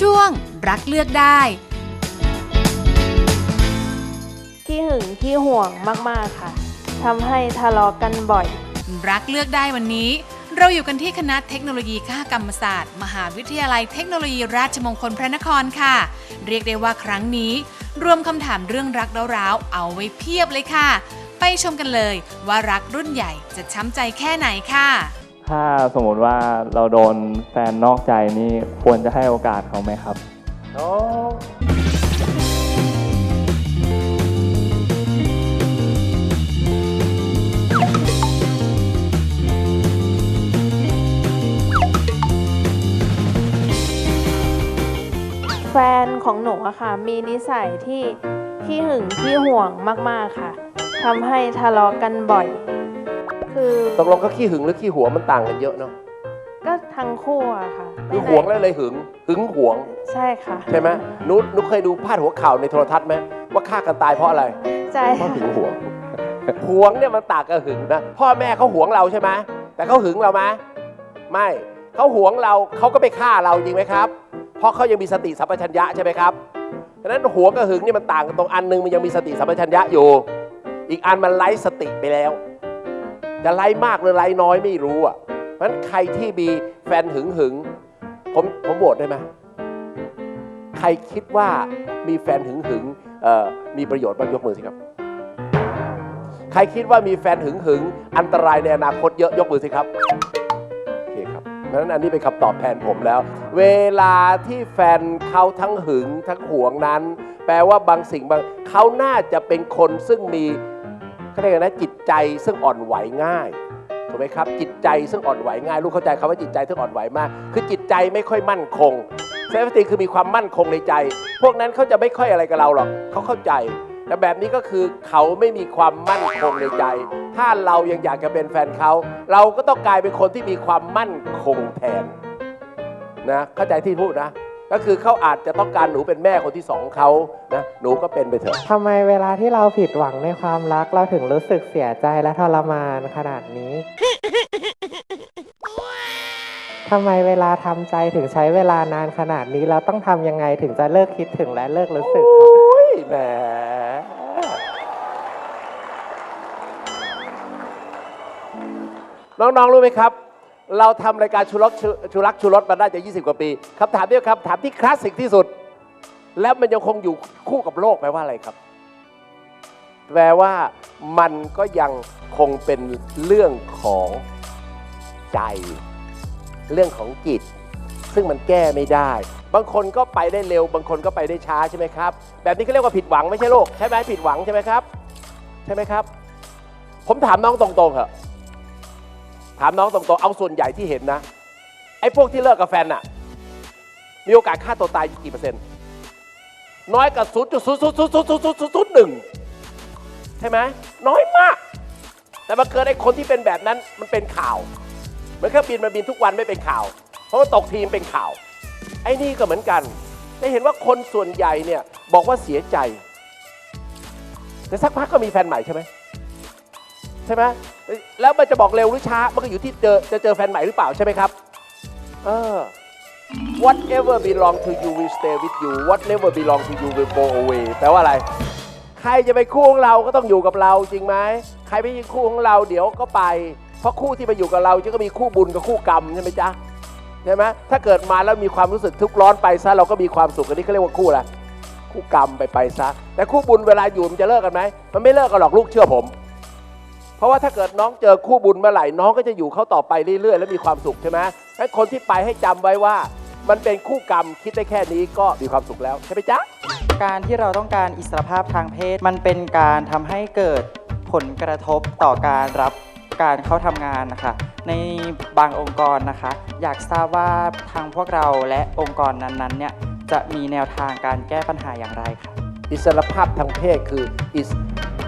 ช่วงรักเลือกได้ขี้หึงขี้ห่วงมากๆค่ะทำให้ทะเลาะกันบ่อย รักเลือกได้วันนี้ เราอยู่กันที่คณะเทคโนโลยีคกรรมศาสตร์ มหาวิทยาลัยเทคโนโลยีราชมงคลพระนครค่ะ เรียกได้ว่าครั้งนี้ รวมคำถามเรื่องรักร้าวๆเอาไว้เพียบเลยค่ะ ไปชมกันเลยว่ารักรุ่นใหญ่จะช้ำใจแค่ไหนค่ะ ถ้าสมมติว่าเราโดนแฟนนอกใจนี่ควรจะให้โอกาสเขาไหมครับแฟนของหนูอะค่ะ มีนิสัยที่ขี้หึงขี้ห่วงมาก ๆ ค่ะทำให้ทะเลาะกันบ่อย คือตกลงก็ขี้หึงหรือขี้หวงมันต่างกันเยอะเนาะก็ทั้งคู่อะค่ะคือหวงแล้วเลยหึงหึงหวง ใช่ค่ะ ใช่ไหมนุชนุชเคยดูพาดหัวข่าวในโทรทัศน์ไหมว่าฆ่ากันตายเพราะอะไรใช่เพราะค่ะหึงหวงหวงเนี่ยมันต่างกับหึงนะพ่อแม่เขาหวงเราใช่ไหมแต่เขาหึงเราไหมไม่เขาหวงเราเขาก็ไปฆ่าเราจริงไหมครับ เพราะเขายังมีสติสัมปชัญญะใช่ไหมครับฉะนั้นหวงกับหึงนี่มันต่างกันตรงอันหนึงมันยังมีสติสัมปชัญญะอยู่ อีกอันมันไร้สติไปแล้ว จะไร้มากหรือไร้น้อยไม่รู้อะเพราะฉะนั้นใครที่มีแฟนหึงหึงผมผมโหวตได้ไหมใครคิดว่ามีแฟนหึงหึงมีประโยชน์บ้างยกมือสิครับ ใครคิดว่ามีแฟนหึงหึง อันตรายในอนาคตเยอะยกมือสิครับโอเคครับเพราะฉะนั้นอันนี้เป็นคำตอบแทนผมแล้ว เวลาที่แฟนเขาทั้งหึงทั้งหวงนั้น แปลว่าบางสิ่งบางเขาน่าจะเป็นคนซึ่งมี เขาเรียกนะจิตใจซึ่งอ่อนไหวง่ายถูกไหมครับ จิตใจซึ่งอ่อนไหวง่ายลูกเข้าใจคำว่าจิตใจซึ่งอ่อนไหวมาก คือจิตใจไม่ค่อยมั่นคงเซฟตี้คือมีความมั่นคงในใจ พวกนั้นเขาจะไม่ค่อยอะไรกับเราหรอกเขาเข้าใจแต่แบบนี้ก็คือเขาไม่มีความมั่นคงในใจ ถ้าเรายังอยากจะเป็นแฟนเขา เราก็ต้องกลายเป็นคนที่มีความมั่นคงแทนนะเข้าใจที่พูดนะ ก็คือเขาอาจจะต้องการหนูเป็นแม่คนที่สองของเขานะหนูก็เป็นไปเถอะ ทำไมเวลาที่เราผิดหวังในความรักเราถึงรู้สึกเสียใจและทรมานขนาดนี้ ทำไมเวลาทำใจถึงใช้เวลานานขนาดนี้ เราต้องทำยังไงถึงจะเลิกคิดถึงและเลิกรู้สึกครับ โอ้ยแหมน้องๆรู้ไหมครับ เราทำรายการชูรักชูชูรักชูรสมาได้จะ 20 กว่าปีคำถามนี้ครับ ถามที่คลาสสิกที่สุด แล้วมันยังคงอยู่คู่กับโลกแปลว่าอะไรครับ แปลว่ามันก็ยังคงเป็นเรื่องของใจ เรื่องของจิต ซึ่งมันแก้ไม่ได้ บางคนก็ไปได้เร็ว บางคนก็ไปได้ช้าใช่ไหมครับ แบบนี้เขาเรียกว่าผิดหวังไม่ใช่โลกใช่ไหมผิดหวังใช่ไหมครับ ใช่ไหมครับ ผมถามน้องตรงๆเหอะ ถามน้องตรงๆ เอาส่วนใหญ่ที่เห็นนะ ไอ้พวกที่เลิกกับแฟนน่ะ มีโอกาสฆ่าตัวตายกี่เปอร์เซ็นต์ น้อยกว่าศูนย์จุดศูนย์ศูนย์ศูนย์ศูนย์ศูนย์ศูนย์ศูนย์หนึ่งใช่ไหม น้อยมาก แต่มาเกิดไอ้คนที่เป็นแบบนั้นมันเป็นข่าว เหมือนเครื่องบินมันบินทุกวันไม่เป็นข่าว เพราะว่าตกทีมเป็นข่าว ไอ้นี่ก็เหมือนกัน ได้เห็นว่าคนส่วนใหญ่เนี่ยบอกว่าเสียใจ แต่สักพักก็มีแฟนใหม่ใช่ไหม ช่ไหมแล้วมันจะบอกเร็วหรือช้า มันก็อยู่ที่เจอจะเจอแฟนใหม่หรือเปล่าใช่ไหมครับเออ whatever belong to you will stay with you what never belong to you will go away แปลว่าอะไร ใครจะไปคู่ของเราก็ต้องอยู่กับเราจริงไหมใครไม่ใช่คู่ของเราเดี๋ยวก็ไป เพราะคู่ที่มาอยู่กับเราจะก็มีคู่บุญกับคู่กรรมใช่ไหมจ๊ะใช่ไหมถ้าเกิดมาแล้วมีความรู้สึกทุกข์ร้อนไปซะเราก็มีความสุขอันนี้เขาเรียกว่าคู่อะไรคู่กรรมไปไปซะแต่คู่บุญเวลาอยู่มันจะเลิกกันไหมมันไม่เลิกกันหรอกลูกเชื่อผม เพราะว่าถ้าเกิดน้องเจอคู่บุญเมื่อไหร่น้องก็จะอยู่เขาต่อไปเรื่อยๆ แล้วมีความสุขใช่ไหมให้คนที่ไปให้จำไว้ว่า มันเป็นคู่กรรมคิดได้แค่นี้ก็มีความสุขแล้วใช่ไหมจ๊ะการที่เราต้องการอิสรภาพทางเพศ มันเป็นการทำให้เกิดผลกระทบต่อการรับการเข้าทำงานนะคะ ในบางองค์กรนะคะ อยากทราบว่าทางพวกเราและองค์กรนั้นๆเนี่ยจะมีแนวทางการแก้ปัญหาอย่างไรคะ อิสรภาพทางเพศคืออิส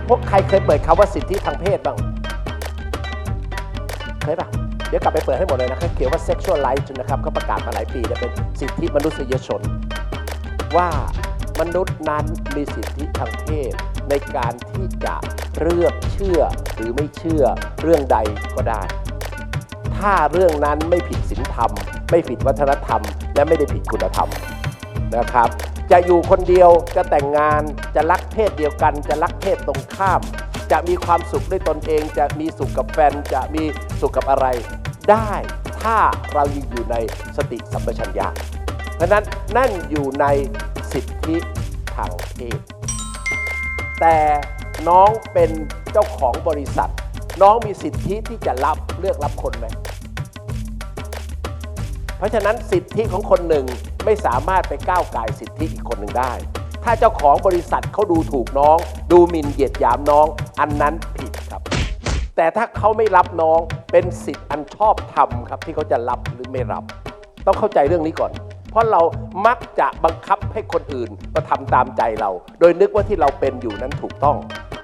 พวกใครเคยเปิดคำว่าสิทธิทางเพศบ้างเคยปะเดี๋ยวกลับไปเปิดให้หมดเลยนะครับเขียนว่า sexual rights นะครับเขาประกาศมาหลายปีแล้วเป็นสิทธิมนุษยชน ว่ามนุษย์นั้นมีสิทธิทางเพศ ในการที่จะเลือกเชื่อหรือไม่เชื่อเรื่องใดก็ได้ ถ้าเรื่องนั้นไม่ผิดศีลธรรม ไม่ผิดวัฒนธรรม และไม่ได้ผิดคุณธรรมนะครับ จะอยู่คนเดียวจะแต่งงานจะรักเพศเดียวกัน จะรักเพศตรงข้าม จะมีความสุขด้วยตนเอง จะมีสุขกับแฟนจะมีสุขกับอะไร ได้ถ้าเรายังอยู่ในสติสัมปชัญญะเพราะฉะนั้นนั่นอยู่ในสิทธิทางเพศแต่น้องเป็นเจ้าของบริษัท น้องมีสิทธิที่จะรับเลือกรับคนไหมเพราะฉะนั้นสิทธิของคนหนึ่ง ไม่สามารถไปก้าวไก่สิทธิอีกคนหนึ่งได้ ถ้าเจ้าของบริษัทเขาดูถูกน้อง ดูหมิ่นเหยียดหยามน้อง อันนั้นผิดครับ แต่ถ้าเขาไม่รับน้องเป็นสิทธิ์อันชอบธรรมครับ ที่เขาจะรับหรือไม่รับ ต้องเข้าใจเรื่องนี้ก่อน เพราะเรามักจะบังคับให้คนอื่นมาทำตามใจเรา โดยนึกว่าที่เราเป็นอยู่นั้นถูกต้อง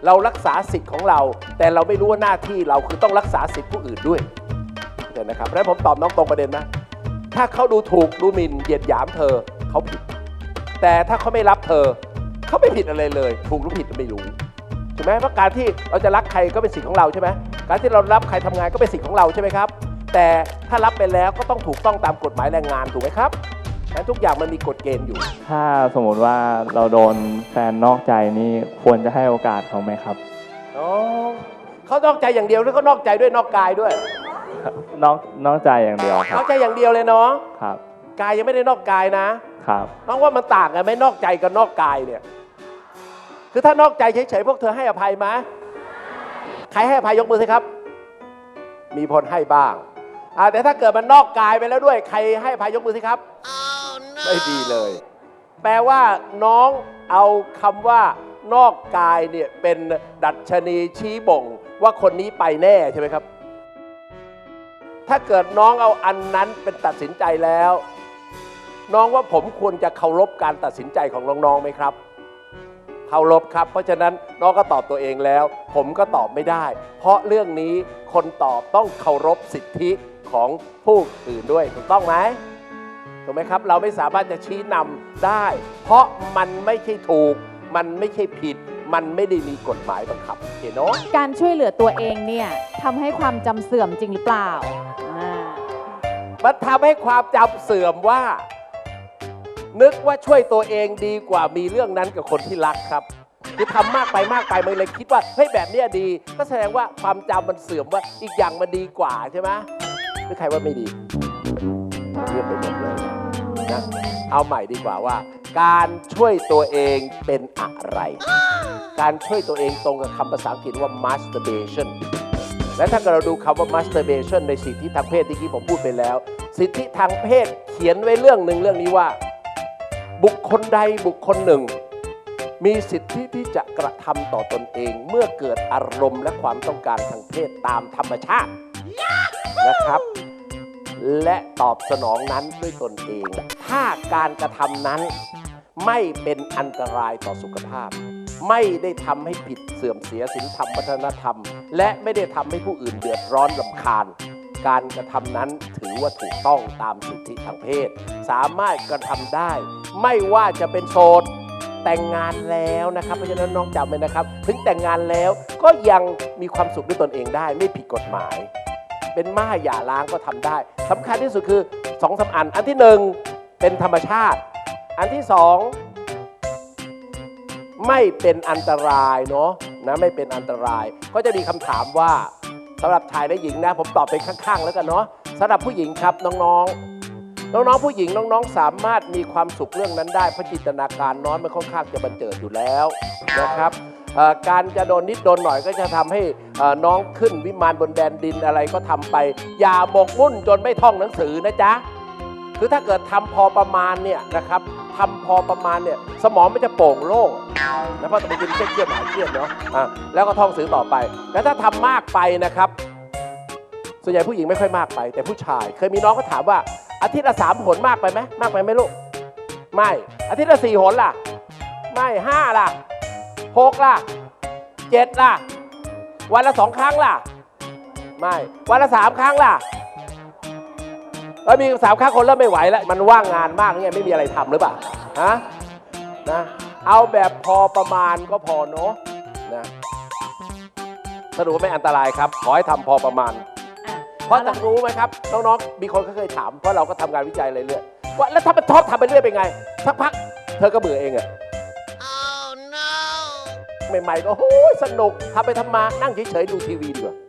เรารักษาสิทธิ์ของเรา แต่เราไม่รู้ว่าหน้าที่เราคือต้องรักษาสิทธิ์ผู้อื่นด้วยเข้าใจนะครับแล้วผมตอบน้องตรงประเด็นนะ ถ้าเขาดูถูกดูหมิ่นเหยียดหยามเธอเขาผิด แต่ถ้าเขาไม่รับเธอ เขาไม่ผิดอะไรเลย ถูกหรือผิดไม่รู้ใช่ไหมเพราะการที่เราจะรักใครก็เป็นสิทธิ์ของเราใช่ไหมการที่เรารับใครทำงานก็เป็นสิทธิ์ของเราใช่ไหมครับ แต่ถ้ารับไปแล้วก็ต้องถูกต้องตามกฎหมายแรงงานถูกไหมครับนั้นทุกอย่างมันมีกฎเกณฑ์อยู่ ถ้าสมมติว่าเราโดนแฟนนอกใจนี่ควรจะให้โอกาสเขาไหมครับอ๋อเขานอกใจอย่างเดียวหรือเขานอกใจด้วยนอกกายด้วย นอกนอกใจอย่างเดียวครันอบกใจอย่างเดียวเลยเนาะครับกายยังไม่ได้นอกกายนะ ครับ น้องว่ามันต่างกันไหมนอกใจกับนอกกายเนี่ย คือถ้านอกใจเฉยๆพวกเธอให้อภัยไหมใครให้อภัยยกมือสิครับ มีพลให้บ้างอ่าแต่ถ้าเกิดมันนอกกายไปแล้วด้วย ใครให้อภัยยกมือสิครับไม่ดีเลย แปลว่าน้องเอาคำว่านอกกายเนี่ยเป็นดัชนีชี้บ่ง ว่าคนนี้ไปแน่ใช่ไหมครับ ถ้าเกิดน้องเอาอันนั้นเป็นตัดสินใจแล้ว น้องว่าผมควรจะเคารพการตัดสินใจของน้องๆไหมครับ เคารพครับ เพราะฉะนั้นน้องก็ตอบตัวเองแล้ว ผมก็ตอบไม่ได้ เพราะเรื่องนี้คนตอบต้องเคารพสิทธิของผู้อื่นด้วยถูกต้องไหมถูกไหมครับ เราไม่สามารถจะชี้นำได้ เพราะมันไม่ใช่ถูก มันไม่ใช่ผิด มันไม่ได้มีกฎหมายบังคับเห็นเนาะการช่วยเหลือตัวเองเนี่ยทำให้ความจำเสื่อมจริงหรือเปล่าอ่ามันทำให้ความจำเสื่อมว่า นึกว่าช่วยตัวเองดีกว่ามีเรื่องนั้นกับคนที่รักครับคือทำมากไปมากไปมันเลยคิดว่าเฮ้ยแบบเนี้ยดี ก็แสดงว่าความจำมันเสื่อมว่าอีกอย่างมันดีกว่าใช่ไหมหรือใครว่าไม่ดีเรียบไปหมดเลย นะเอาใหม่ดีกว่าว่า การช่วยตัวเองเป็นอะไร การช่วยตัวเองตรงกับคำภาษาอังกฤษว่า masturbation และถ้าเกิดเราดูคำว่า masturbation ในสิทธิทางเพศที่กี้ผมพูดไปแล้ว สิทธิทางเพศเขียนไว้เรื่องหนึ่งเรื่องนี้ว่า บุคคลใดบุคคลหนึ่ง มีสิทธิที่จะกระทำต่อตนเอง เมื่อเกิดอารมณ์และความต้องการทางเพศตามธรรมชาตินะครับ และตอบสนองนั้นด้วยตนเอง ถ้าการกระทำนั้นไม่เป็นอันตรายต่อสุขภาพ ไม่ได้ทำให้ผิดเสื่อมเสียศีลธรรมวัฒนธรรม และไม่ได้ทำให้ผู้อื่นเดือดร้อนลำคาญ การกระทำนั้นถือว่าถูกต้องตามสิทธิทางเพศ สามารถกระทำได้ ไม่ว่าจะเป็นโสดแต่งงานแล้วนะครับ เพราะฉะนั้นน้องจำไว้นะครับ ถึงแต่งงานแล้วก็ยังมีความสุขด้วยตนเองได้ไม่ผิดกฎหมาย เป็นม่าหย่าล้างก็ทำได้สำคัญที่สุดคือสองสาอัน อันที่หนึ่งเป็นธรรมชาติ อันที่สองไม่เป็นอันตรายเนาะนะไม่เป็นอันตราย ก็จะมีคำถามว่าสำหรับชายและหญิงนะผมตอบเป็นข้างๆ แล้วกันเนาะสำหรับผู้หญิงครับน้องๆ น้องๆผู้หญิงน้องๆ สามารถมีความสุขเรื่องนั้นได้เพราะจินตนาการน้อยมันค่อนข้างจะบันเจิดอยู่แล้วนะครับการจะโดนนิดโดนหน่อยก็จะทำให้ น้องขึ้นวิมานบนแดนดินอะไรก็ทำไป อย่าบกมุ่นจนไม่ท่องหนังสือนะจ๊ะคือถ้าเกิดทำพอประมาณเนี่ยนะครับทำพอประมาณเนี่ยสมองมันจะโป่งโล่งนะเพราะจะไปกินเครียดหายเครียดเนาะอะแล้วก็ท่องสือต่อไปแต่ถ้าทำมากไปนะครับ ส่วนใหญ่ผู้หญิงไม่ค่อยมากไป แต่ผู้ชาย เคยมีน้องก็ถามว่าอาทิตย์ละสามหนมากไปไหมมากไปไหมลูกไม่อาทิตย์ละสี่หนล่ะ ไม่ห้าล่ะหกล่ะเจ็ดล่ะ วันละสองครั้งล่ะ ไม่ วันละสามครั้งล่ะแล้วมีสามครั้งคนเริ่มไม่ไหวแล้ว มันว่างงานมากนี่ไงไม่มีอะไรทำหรือเปล่าฮะนะเอาแบบพอประมาณก็พอเนาะนะสรุปว่าไม่อันตรายครับ ขอให้ทำพอประมาณอะเพราะจะรู้ไหมครับ น้องๆ มีคนก็เคยถาม เพราะเราก็ทำงานวิจัยอะไรเรื่อยว่าแล้วถ้ามันชอบทำไปเรื่อยเป็นไงสักพัก เธอก็เบื่อเองอะ ใหม่ ๆ ก็โอ้ยสนุกทำไปทำมานั่งเฉยๆดูทีวีดีกว่า